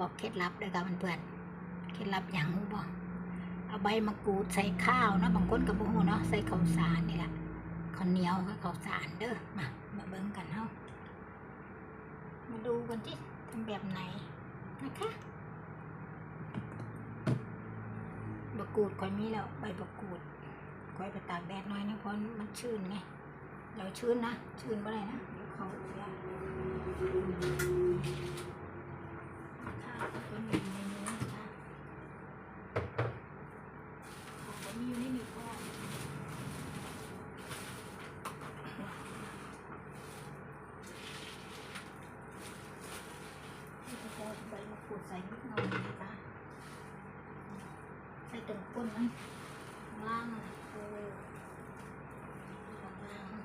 บอกเคล็ดลับเลยค่ะเพื่อนๆเคล็ดลับอย่างหูบอกเอาใบมะกรูดใส่ข้าวเนาะบางคนกับบุหูเนาะใส่ข้าวสารนี่แหละข้าวเหนียวกับข้าวสารเด้อมามาเบิ่งกันเฮามาดูกันที่ทำแบบไหนนะคะมะกรูดคอยมีแล้วใบมะกรูดคอยไปตากแดดหน่อยนะเพราะมันชื้นไงเดี๋ยวชื้นนะชื้นก็ได้นะเดี๋ยวเขาเสีย ค่ะก็มีในนี้นะคะของก็มีอยู่ในนี้ก็ที่จะพอใบมะกรูดใส่นิดหน่อยนะคะใส่ ตรงก้นมันข้างล่างนะโอ้ข้างล่างข้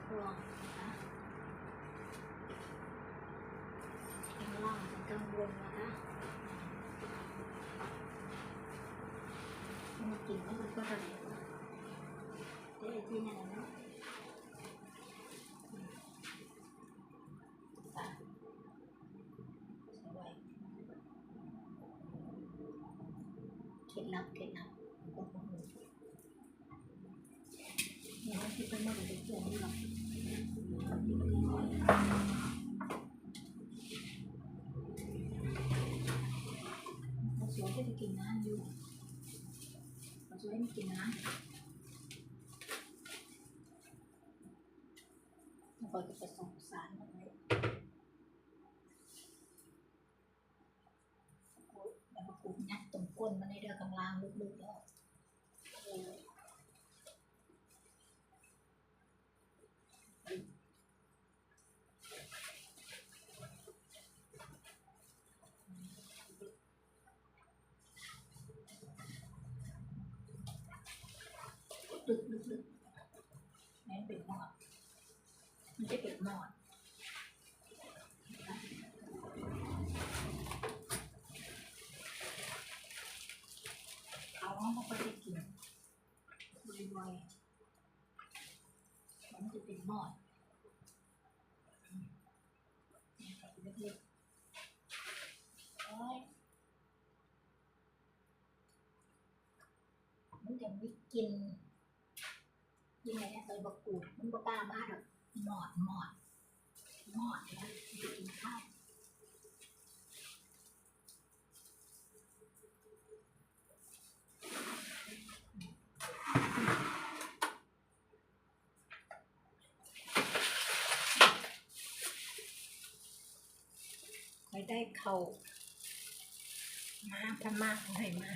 กลองนะคะข้างล่างข้างบนนะคะมันกินแล้วก็ทะเลวะเดี๋ยวไอ้ที่นั่นนะอืมอะสวยเคล็ดลับเคล็ดลับโอ้โหเนี่ยมันที่เป็นมาจากเพื่อนนี่หรอกมันสวยที่จะกินน้ำอยู่เราจะได้กินนะแล้วก็จะผสมสารลงไปแล้วก็กูยัดตรงก้นมันในเรือกำลังลึกๆแล้ว เออลึกๆๆนั่นเป็นหมอดมันจะเป็นหมอดเขาไม่ค่อได้กิน บ่อยมันจะเป็นหมอดอืมเล็กๆโอ้ยมันจะมีกินยังไงเนี่ยใส่บะกูดมันบะกล้าบ้าหรอกหมอดหมอดหมอดนะกินข้าว คอยได้เข่ามาพม่าให้มา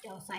เจ้าใส่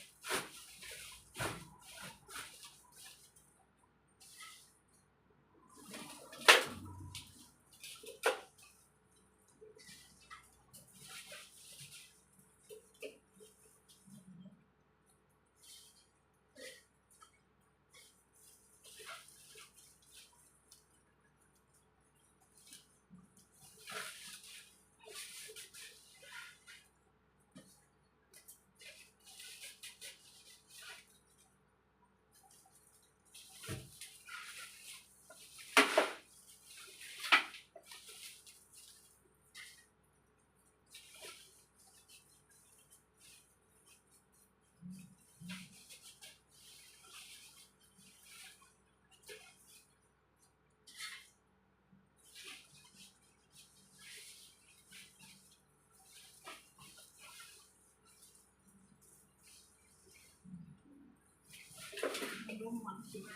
มหวังสิมา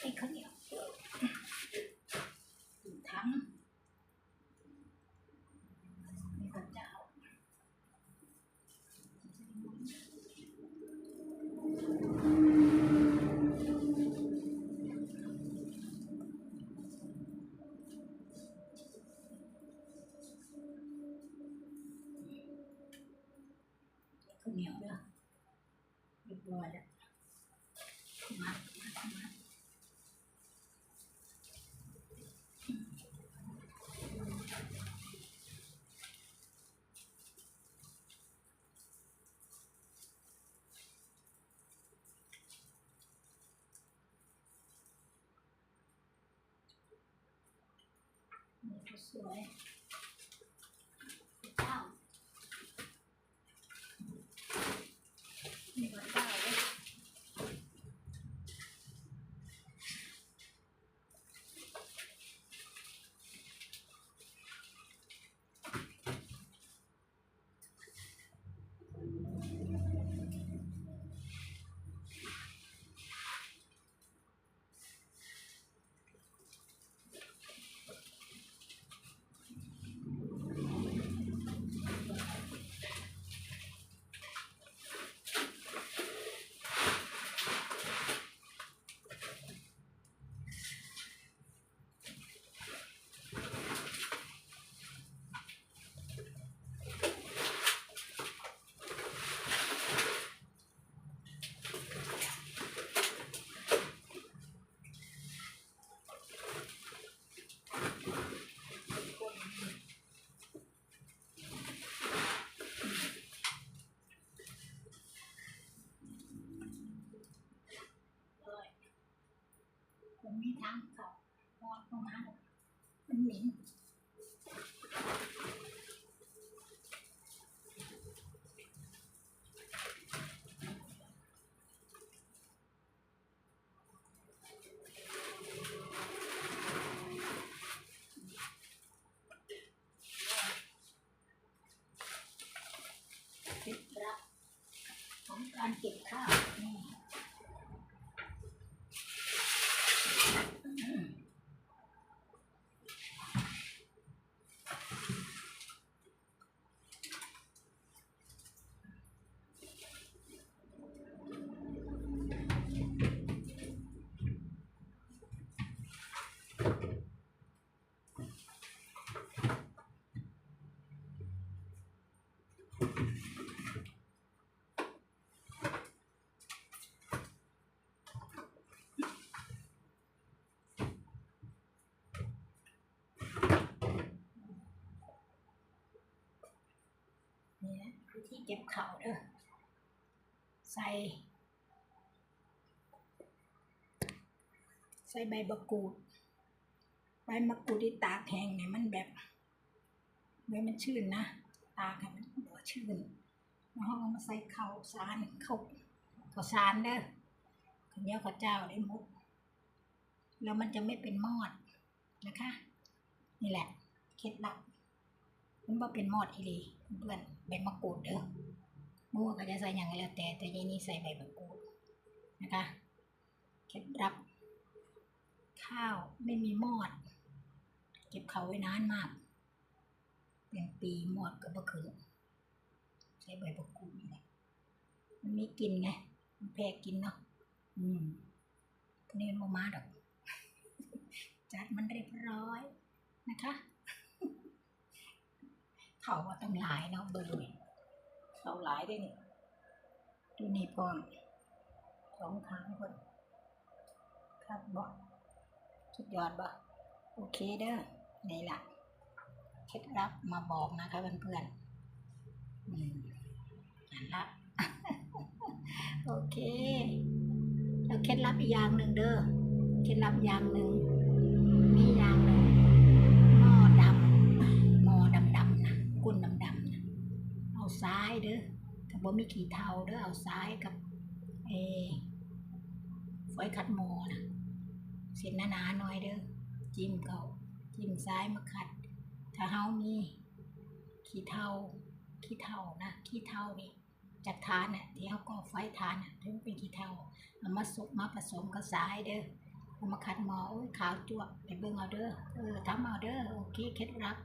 ไอ้ข้าวเหนียวถึงทั้งนี่ก็เจ้า ข้าวเหนียวเด้อเรียบร้อยแล้วมามามานี่ก็สวยเจ้า นี่ก็เจ้าเลยเลยผมมีทางเขาพอดเข้ามาหรอกมัน เหม็นเคล็ดลับของการเก็บข้าวนี่อืมนี่นะคือ ที่เก็บเข้าเด้อใส่ ใส่ใบมะกรูด ใบมะกรูดที่ตากแห้งเนี่ยมันแบบใบมันชื้นนะ ตากให้มันบ่ชื้นแล้วเรามาใส่ข้าวสารข้าวข้าวสารเด้อข้าวเหนียวข้าวเจ้าได้หมดแล้วมันจะไม่เป็นมอดนะคะ นี่แหละเคล็ดลับมันบ่เป็นมอดอีหลีเพื่อนใบมะกรูดเด้อมั่วก็จะใส่อย่างไรแล้วแต่แต่ยายนี่ใส่ใบมะกรูดนะคะเคล็ดลับข้าวไม่มีมอด ก็บเขาไว้นานมาก เป็นปีหมดก็บ่ขึ้นใช้ใบมะกรูนี่แหละมันมีกินไง มันแพ้กินเนาะอืมพวกนี้มันบ่มาดอก จัดมันเรียบร้อยนะคะ เขาว่าต้องหลายเนาะเบอร์นี่เขาหลายได้นี่ดูนี่พร้อสองทางคนครับบอกสุดยอดบ่โอเคเด้อ นี่แหละเคล็ดลับมาบอกนะคะเพื่อนๆอืมอันละโอเค แล้วเคล็ดลับอีกอย่างหนึ่งเด้อเคล็ดลับอย่างหนึ่งมีอย่างหนึ่งหม้อดำหม้อดำดำๆนะก้นดำดำๆนะเอาซ้ายเด้อถ้าบ่มีขี้เทาเด้อเอาซ้ายกับเออฝอยขัดหม้อนะเส้นหนาๆหน่อยเด้อจิ้มเขา จิ้มซ้ายมาขัด ถ้าเฮามีขี้เทาขี้เทานะขี้เทานี่จากทานน่ะที่เขาก่อไฟทานน่ะถึงเป็นขี้เท่าเอามาสุกมาผสมกับสายเด้อเอามาขัดหมอโอ้ยขาวจวบไปเบิ่งเอาเด้อเออทำเอาเด้อโอเคเคล็ดลับ